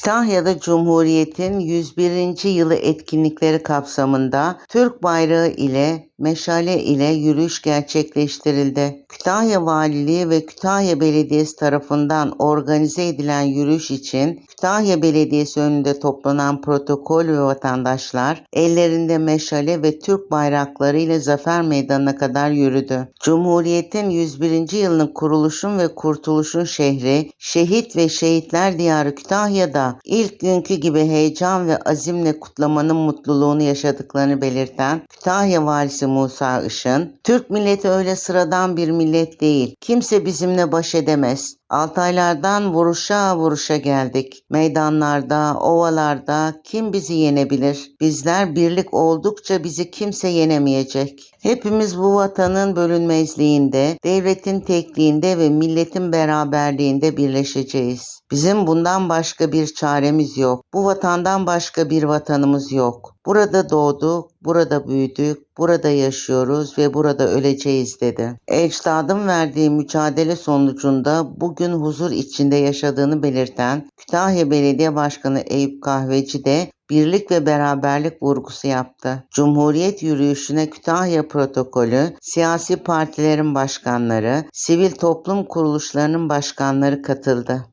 Kütahya'da Cumhuriyet'in 101. yılı etkinlikleri kapsamında Türk bayrağı ile meşale ile yürüyüş gerçekleştirildi. Kütahya Valiliği ve Kütahya Belediyesi tarafından organize edilen yürüyüş için Kütahya Belediyesi önünde toplanan protokol ve vatandaşlar ellerinde meşale ve Türk bayrakları ile Zafer Meydanı'na kadar yürüdü. Cumhuriyet'in 101. yılının kuruluşun ve kurtuluşun şehri, şehit ve şehitler diyarı Kütahya'da ilk günkü gibi heyecan ve azimle kutlamanın mutluluğunu yaşadıklarını belirten Kütahya Valisi Musa Işın, Türk milleti öyle sıradan bir millet değil. Kimse bizimle baş edemez. Altaylardan vuruşa vuruşa geldik. Meydanlarda, ovalarda kim bizi yenebilir? Bizler birlik oldukça bizi kimse yenemeyecek. Hepimiz bu vatanın bölünmezliğinde, devletin tekliğinde ve milletin beraberliğinde birleşeceğiz. Bizim bundan başka bir çaremiz yok. Bu vatandan başka bir vatanımız yok. Burada doğduk, burada büyüdük, burada yaşıyoruz ve burada öleceğiz dedi. Ecdadım verdiği mücadele sonucunda bugün huzur içinde yaşadığını belirten Kütahya Belediye Başkanı Eyüp Kahveci de birlik ve beraberlik vurgusu yaptı. Cumhuriyet yürüyüşüne Kütahya protokolü, siyasi partilerin başkanları, sivil toplum kuruluşlarının başkanları katıldı.